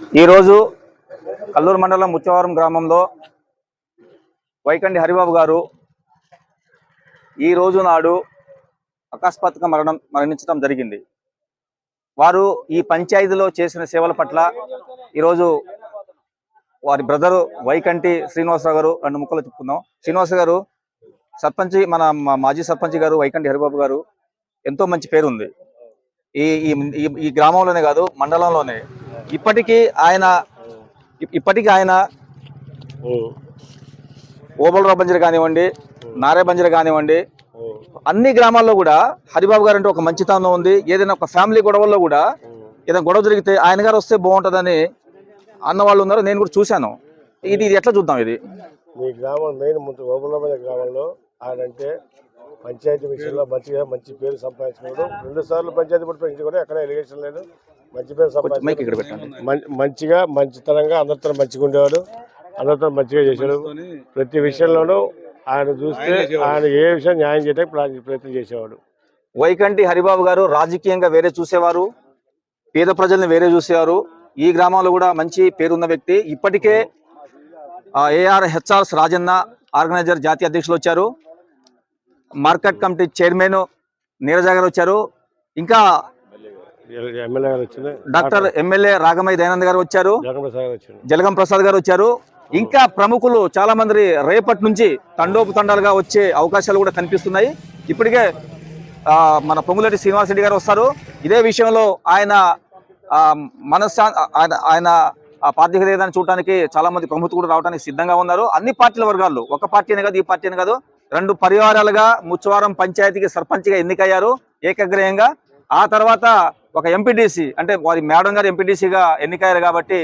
ఈరోజు కల్లూరు మండలం ముచ్చవరం గ్రామంలో వైకండి హరిబాబు గారు ఈ రోజు నాడు అకస్మాత్తుగా మరణం మరణించడం జరిగింది. వారు ఈ పంచాయతీలో చేసిన సేవల పట్ల ఈరోజు వారి బ్రదరు వైకంటి శ్రీనివాసరావు గారు రెండు ముక్కలు చెప్పుకుందాం. శ్రీనివాస గారు సర్పంచ్ మన మా మాజీ సర్పంచ్ గారు వైకంటి హరిబాబు గారు ఎంతో మంచి పేరు ఉంది ఈ ఈ ఈ- ఈ గ్రామంలోనే కాదు మండలంలోనే. ఇప్పటికీ ఆయన ఇప్- ఇప్పటికీ ఆయన ఓబలరావు బంజర్ కానివ్వండి నారే బంజర్ కానివ్వండి అన్ని గ్రామాల్లో కూడా హరిబాబు గారు అంటే ఒక మంచితనం ఉంది. ఏదైనా ఒక ఫ్యామిలీ గొడవల్లో కూడా ఏదైనా గొడవ జరిగితే ఆయన గారు వస్తే బాగుంటుందని అన్న వాళ్ళు ఉన్నారు. నేను కూడా చూశాను. ఇది ఇది ఎట్లా చూద్దాం ఇది? మీ గ్రామం మెయిన్ ముందు ఓబులమైన గ్రామంలో ఆయన అంటే పంచాయతీ విషయంలో మంచిగా మంచి పేరు సంపాదించుకున్నాడు. రెండు సార్లు పంచాయతీ బోర్డు కూడా ఎక్కడ ఎలిగేషన్ లేదు. మంచి పేరు కొంచెం మైక్ ఇక్కడ పెట్టండి. మంచిగా మంచితనంగా అందరితో మంచిగా ఉండేవాడు. అందరితో మంచిగా చేశాడు ప్రతి విషయంలోనూ ఆయన చూస్తే ఆయన ఏ విషయం న్యాయం చేయడానికి ప్రయత్నం చేసేవాడు. వైకంటి హరిబాబు గారు రాజకీయంగా వేరే చూసేవారు. పేద ప్రజల్ని వేరే చూసేవారు. ఈ గ్రామంలో కూడా మంచి పేరున్న వ్యక్తి. ఇప్పటికే ఏఆర్ హెచ్ఆర్స్ రాజన్న ఆర్గనైజర్ జాతీయ అధ్యక్షులు వచ్చారు. మార్కెట్ కమిటీ చైర్మన్ నీరజ గారు వచ్చారు. ఇంకా డాక్టర్ ఎమ్మెల్యే రాగమయ్య దయానంద్ గారు వచ్చారు. జలగం ప్రసాద్ గారు వచ్చారు. ఇంకా ప్రముఖులు చాలా మంది రేపటి నుంచి తండోపు తండాలుగా వచ్చే అవకాశాలు కూడా కనిపిస్తున్నాయి. ఇప్పటికే మన పొంగులేటి శ్రీనివాస్ రెడ్డి గారు వస్తారు. ఇదే విషయంలో ఆయన మనశ్శా ఆయన ఆయన ఆ పార్టీకి లేదని చూడటానికి చాలా మంది ప్రముఖులు కూడా రావడానికి సిద్ధంగా ఉన్నారు. అన్ని పార్టీల వర్గాలు ఒక పార్టీ అని కాదు ఈ పార్టీ అని కాదు రెండు పరివారాలుగా ముచ్చవారం పంచాయతీకి సర్పంచ్గా ఎన్నికయ్యారు ఏకగ్రహంగా ఆ తర్వాత ఒక ఎంపీటీసీ అంటే వారి మేడం గారు ఎంపీటీసీగా ఎన్నికయ్యారు కాబట్టి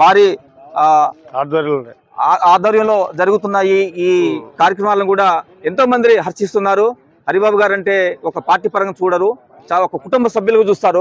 వారి ఆధ్వర్యంలో జరుగుతున్న ఈ ఈ కార్యక్రమాలను కూడా ఎంతో మంది హర్షిస్తున్నారు. హరిబాబు గారు అంటే ఒక పార్టీ పరంగా చూడరు. చాలా ఒక కుటుంబ సభ్యులుగా చూస్తారు.